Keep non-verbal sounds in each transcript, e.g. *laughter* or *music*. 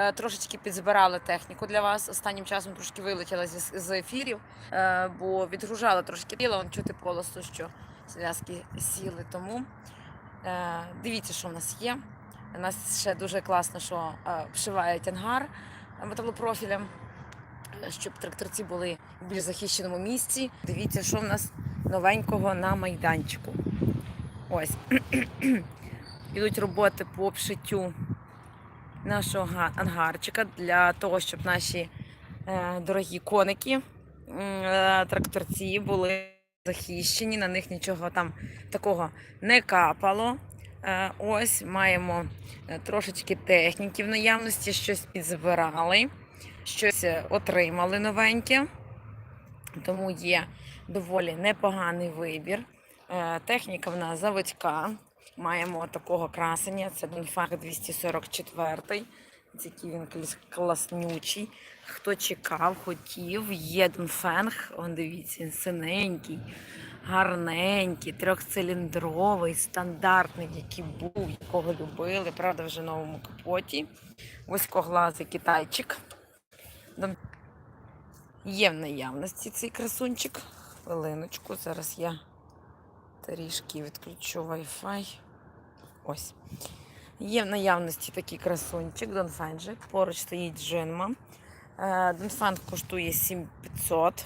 Е, Трошечки підзбирали техніку для вас. Останнім часом трошки вилетіла з, ефірів, е, бо відгружала трошки тіло, он чути полосу, що зв'язки сіли. Тому е, дивіться, що в нас є. У нас ще дуже класно, що вшивають ангар металопрофілем, щоб тракторці були в більш захищеному місці. Дивіться, що в нас новенького на майданчику. Ось. *clears throat* Ідуть роботи по обшиттю нашого ангарчика для того, щоб наші е, дорогі коники, е, тракторці були захищені, на них нічого там такого не капало. Е, ось маємо трошечки техніки в наявності, щось підзбирали, щось отримали новеньке. Тому є доволі непоганий вибір. Техніка в нас заводська. Маємо такого красення. Це Донфаг 244. Який він класнючий. Хто чекав, хотів, є Донфенг. Он дивіться, він синенький, гарненький, трьохциліндровий, стандартний, який був, якого любили. Правда, вже новому капоті. Вузькоглазий китайчик. Є в наявності цей красунчик. Хвилиночку, зараз я трішки відключу Wi-Fi. Ось. Є в наявності такий красунчик, Донфенджик. Поруч стоїть Джинма. Е, Донфен коштує 7500.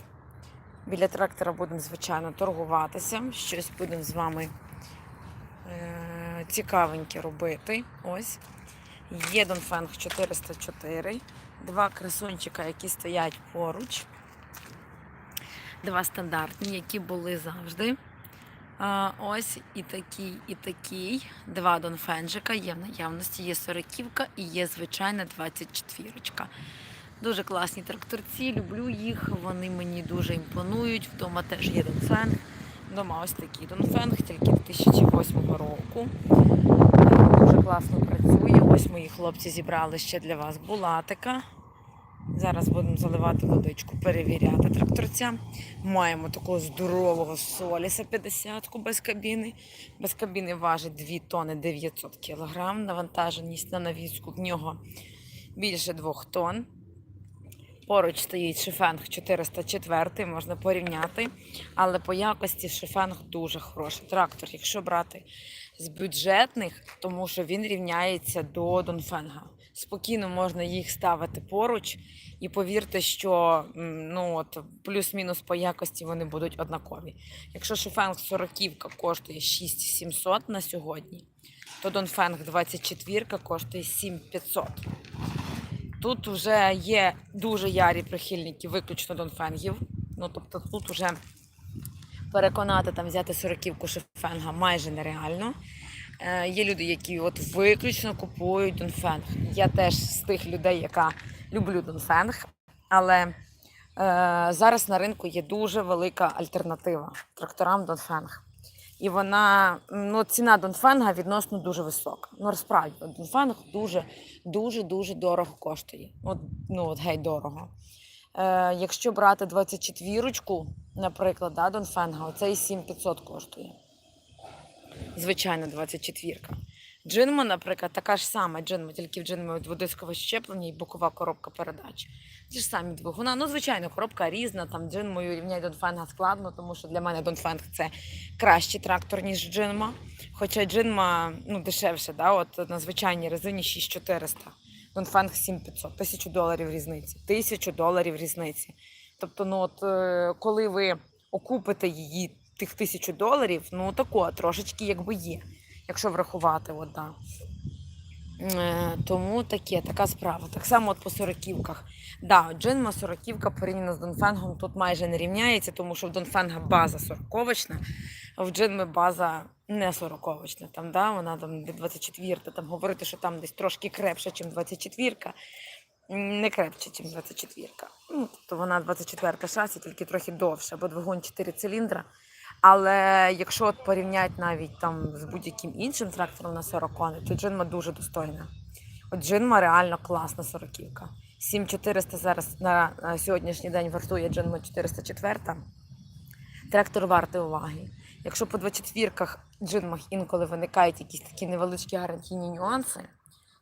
Біля трактора будемо, звичайно, торгуватися. Щось будемо з вами е, цікавеньке робити. Ось. Є Донфенг 404. Два красунчика, які стоять поруч. Два стандартні, які були завжди. Ось і такий, і такий. Два донфенджика є в наявності, є сороківка і є звичайна 24. Дуже класні тракторці, люблю їх. Вони мені дуже імпонують. Вдома теж є донфенг. Вдома ось такий донфенг, тільки 2008 року. Дуже класно працює. Ось мої хлопці зібрали ще для вас булатика. Зараз будемо заливати водичку, перевіряти тракторця. Маємо такого здорового соліса 50 без кабіни. Без кабіни важить 2 тони 900 кг. Навантаженість на навіску в нього більше 2 тонн. Поруч стоїть шифенг 404, можна порівняти. Але по якості шифенг дуже хороший. Трактор, якщо брати з бюджетних, тому що він рівняється до Донфенга. Спокійно можна їх ставити поруч, і повірте, що ну от плюс-мінус по якості вони будуть однакові. Якщо Шифенг 40 коштує 6700 на сьогодні, то Донфенг 24 коштує 7500. Тут вже є дуже ярі прихильники виключно Донфенгів. Ну тобто тут вже переконати там взяти сороківку шифенга майже нереально. Е, є люди, які от виключно купують Донфенг. Я теж з тих людей, яка люблю Донфенг, але е, зараз на ринку є дуже велика альтернатива тракторам Донфенг. І вона, ну, ціна Донфенга відносно дуже висока. Ну, розправді, Донфенг дуже, дуже, дуже дорого коштує. От, ну, от геть дорого. Е, якщо брати 24-ручку, наприклад, да, Донфенга, оцей 7500 коштує. Звичайно, 24-ка. Джинма, наприклад, така ж сама джинма, тільки в джинмі дводискове щеплення і бокова коробка передач. Ті ж самі двигуна. Ну, звичайно, коробка різна, там джинмою рівняй Донфенга складно, тому що для мене Донфенг це кращий трактор, ніж джинма. Хоча джинма ну, дешевше, да? от на звичайній резині 6400. Донфенг 7500, 1000 доларів різниці. 1000 доларів різниці. Тобто, ну от е, коли ви окупите її тих 1000 доларів, ну тако трошечки якби є, якщо врахувати. От, да. Е, Тому таке, така справа. Так само от по сороківках. Да, Джинма сороківка порівняно з Донфенгом тут майже не рівняється, тому що в Донфенга база сороковочна, а в Джинми база не сороковочна. Там, да, вона там 24, там говорити, що там десь трошки крепше, ніж 24 м, не крепче, ніж 24. Ну, тобто вона 24 шасі, тільки трохи довше, бо двигун 4 циліндра. Але якщо от порівняти навіть там з будь-яким іншим трактором на 40 коней, то Джинма дуже достойна. От Джинма реально класна сороківка. 7400 зараз на, сьогоднішній день вартує Джинма 404. Трактор вартий уваги. Якщо по 24-ках джинмах інколи виникають якісь такі невеличкі гарантійні нюанси,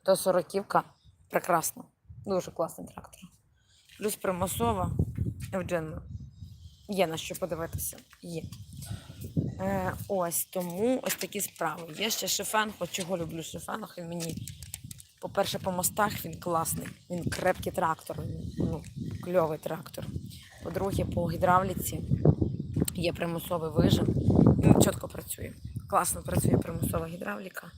то сороківка прекрасна. Дуже класний трактор. Плюс примусова. Евджин. Є на що подивитися. Є. Е, ось тому ось такі справи. Є ще шифен, хоч чого люблю шифенах. Він мені, по-перше, по мостах він класний. Він крепкий трактор, ну, кльовий трактор. По-друге, по гідравліці є примусовий вижим. Він чітко працює. Класно працює примусова гідравліка.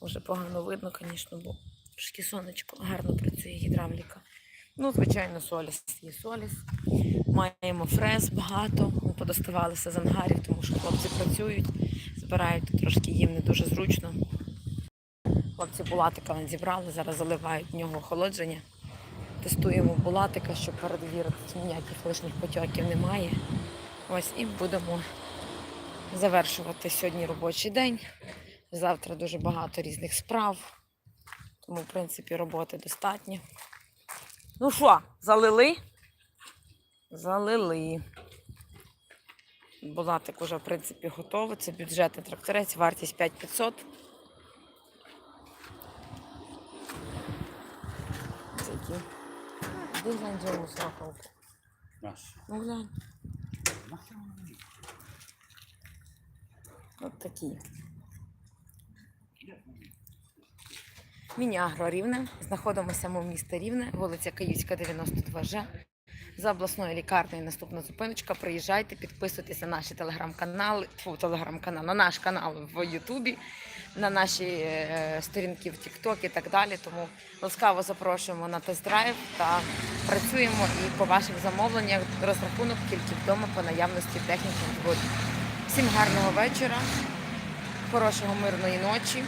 Уже погано видно, звісно, бо трошки сонечко, гарно працює гідравліка. Ну, звичайно, соліс є соліс. Маємо фрез багато. Ми подоставалися з ангарів, тому що хлопці працюють, збирають трошки їм не дуже зручно. Хлопці булатика зібрали, зараз заливають в нього охолодження. Тестуємо булатика, щоб перевірити, ніяких лишніх потьоків немає. Ось і будемо завершувати сьогодні робочий день. Завтра дуже багато різних справ. Тому, в принципі, роботи достатньо. Ну що, залили? Залили. Булатик уже, в принципі, готовий. Це бюджетний тракторець, вартість 5500. Це які. Де глянь Джому сраховку? Ну глянь. От такі. Міні-агро Рівне. Знаходимося ми в місті Рівне, вулиця Київська, 92Ж. За обласною лікарнею наступна зупиночка. Приїжджайте, підписуйтесь на наші телеграм-канали, телеграм-канал, на наш канал в Ютубі, на наші е, сторінки в Тікток і так далі. Тому ласкаво запрошуємо на тест-драйв та працюємо і по ваших замовленнях розрахунок тільки вдома по наявності техніки. Всім гарного вечора, хорошого мирної ночі.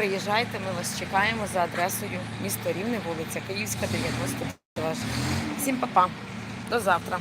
Приїжджайте, ми вас чекаємо за адресою місто Рівне, вулиця Київська, 92. Всім па-па. До завтра.